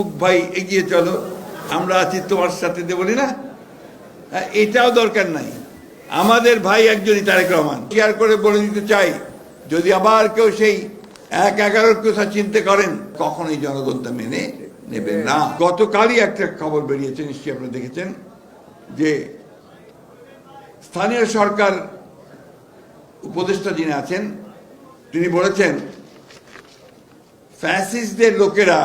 অমুক ভাই এগিয়ে চলো আমরা আছি তোমার সাথে দিয়ে বলি না? হ্যাঁ, এটাও দরকার নাই। আমাদের ভাই একজনই তারেক রহমান। শেয়ার করে বলে দিতে চাই? যদি আবার কেউ সেই এক এগারোর কথা চিনতে করেন কখনোই জনগণ তা মেনে নেবে না। গতকালই একটা খবর বেরিয়েছে নিশ্চয়ই আপনারা দেখেছেন যে স্থানীয় সরকার উপদেষ্টা যিনি আছেন তিনি বলেছেন ফ্যাসিস্টদের লোকেরা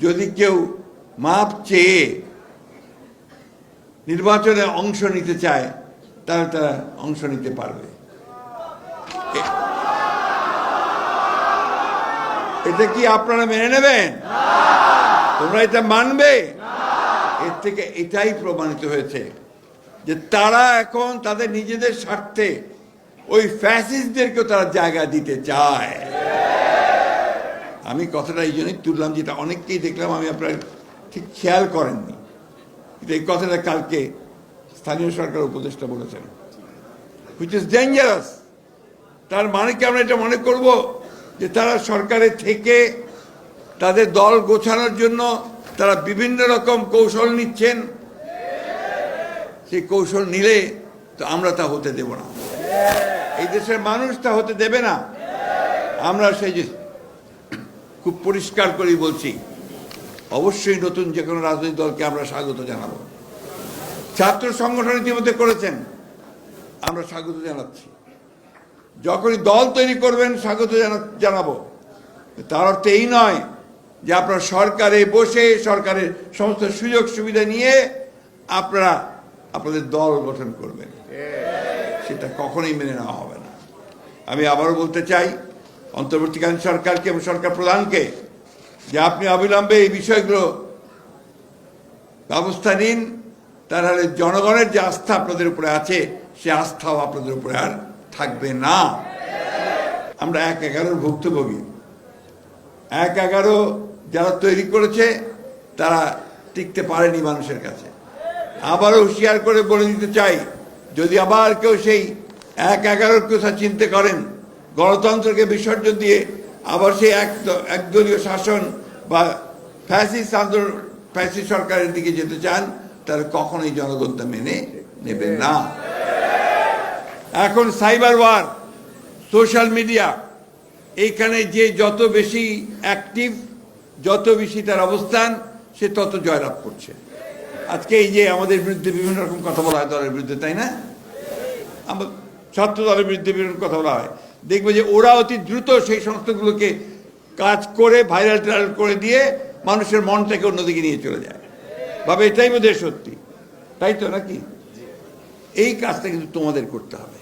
যদি কেউ মাপ চেয়ে নির্বাচনে অংশ নিতে চায়, তাহলে তারা অংশ নিতে পারবে। এটা কি আপনারা মেনে নেবেন? তোমরা এটা মানবে? এর থেকে এটাই প্রমাণিত হয়েছে যে তারা এখন তাদের নিজেদের স্বার্থে ওই ফ্যাসিস্টদেরকেও তারা জায়গা দিতে চায়। আমি কথাটা এই জন্যই তুললাম যেটা অনেককেই দেখলাম, আমি আপনার ঠিক খেয়াল করেননি। কিন্তু এই কথাটা কালকে স্থানীয় সরকার উপদেষ্টা বলেছেন। হুইচ ইজ ডেঞ্জারাস তার মানে কি আমরা এটা মনে করব যে তারা সরকারে থেকে তাদের দল গোছানোর জন্য তারা বিভিন্ন রকম কৌশল নিচ্ছেন? সেই কৌশল নিলে তো আমরা তা হতে দেব না। এই দেশের মানুষ তা হতে দেবে না। আমরা সেই খুব পরিষ্কার করেই বলছি, অবশ্যই নতুন যে কোনো রাজনৈতিক দলকে আমরা স্বাগত জানাব। ছাত্র সংগঠন ইতিমধ্যে করেছেন, আমরা স্বাগত জানাচ্ছি। যখনই দল তৈরি করবেন, স্বাগত জানা- জানাব। তার অর্থ এই নয় যে আপনারা সরকারে বসে, সরকারের সমস্ত সুযোগ সুবিধা নিয়ে আপনারা আপনাদের দল গঠন করবেন। সেটা কখনোই মেনে নেওয়া হবে না। আমি আবারও বলতে চাই অন্তর্বর্তীকালীন সরকারকে এবং সরকার প্রধানকে যে আপনি অবিলম্বে এই বিষয়গুলো ব্যবস্থা নিন তাহলে জনগণের যে আস্থা আপনাদের উপরে আছে, সে আস্থাও আপনাদের উপরে আর থাকবে না। আমরা এক এগারোর ভুক্তভোগী। এক এগারো যারা তৈরি করেছে, তারা টিকতে পারেনি মানুষের কাছে। আবারও হুঁশিয়ার করে বলে দিতে চাই, যদি আবার কেউ সেই এক এগারোর কথা চিনতে করেন গণতন্ত্রকে বিসর্জন দিয়ে আবার সেই এক একদলীয় শাসন বা ফ্যাসিস আন্দোলন, ফ্যাসিস সরকারের দিকে যেতে চান তাহলে কখনোই জনগণ তা মেনে নেবে না। এখন সাইবার ওয়ার, সোশ্যাল মিডিয়া, এইখানে যে যত বেশি অ্যাক্টিভ, যত বেশি তার অবস্থান, সে তত জয়লাভ করছে। আজকে এই যে আমাদের বিরুদ্ধে বিভিন্ন রকম কথা বলা হয় দলের বিরুদ্ধে, তাই না? আমার ছাত্র দলের বিরুদ্ধে বিভিন্ন কথা বলা হয়। দেখবে যে ওরা অতি দ্রুত সেই সংস্থাগুলোকে কাজ করে ভাইরাল টাইরাল করে দিয়ে মানুষের মনটাকে অন্যদিকে নিয়ে চলে যায়। ভাবে এটাই বোধহয় সত্যি। তাই তো নাকি? এই কাজটা কিন্তু তোমাদের করতে হবে।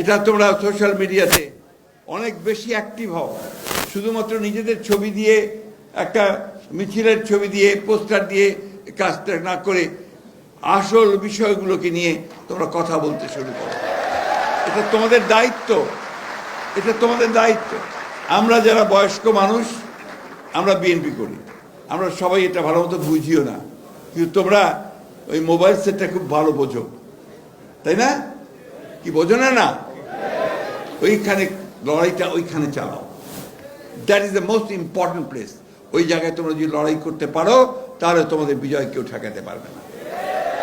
এটা তোমরা সোশ্যাল মিডিয়াতে অনেক বেশি অ্যাক্টিভ হও। শুধুমাত্র নিজেদের ছবি দিয়ে, একটা মিছিলের ছবি দিয়ে পোস্টার দিয়ে কাজটা না করে আসল বিষয়গুলোকে নিয়ে তোমরা কথা বলতে শুরু করো। এটা তোমাদের দায়িত্ব। এটা তোমাদের দায়িত্ব। আমরা যারা বয়স্ক মানুষ, আমরা বিএনপি করি। আমরা সবাই এটা ভালো মতো বুঝিও না। কিন্তু তোমরা ওই মোবাইল সেটটা খুব ভালো বোঝো। তাই না? কি বোঝো না না? ওইখানে লড়াইটা ওইখানে চালাও। That is the most important place ওই জায়গায় তোমরা যদি লড়াই করতে পারো, তাহলে তোমাদের বিজয় কেউ ঠেকাতে পারবে না।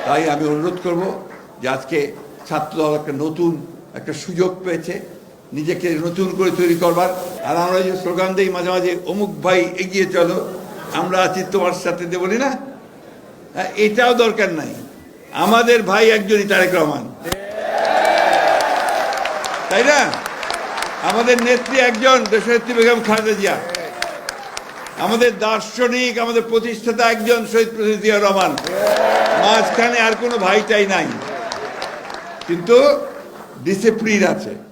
তাই আমি অনুরোধ করব যে আজকে ছাত্রদল একটা নতুন একটা সুযোগ পেয়েছে। নিজেকে নতুন করে তৈরি করবার। আর আমরা যে স্লোগান দিই মাঝে মাঝে অমুক ভাই এগিয়ে চলো আমরা আছি তোমার সাথে দিয়ে বলি না? হ্যাঁ, এটাও দরকার নাই। আমাদের ভাই একজনই তারেক রহমান। তাই না? আমাদের নেত্রী একজন দেশনেত্রী বেগম খালেদা জিয়া। আমাদের দার্শনিক আমাদের প্রতিষ্ঠাতা একজন শহীদ জিয়া রহমান। মাঝখানে আর কোনো ভাইটাই নাই। কিন্তু ডিসিপ্লিন আছে।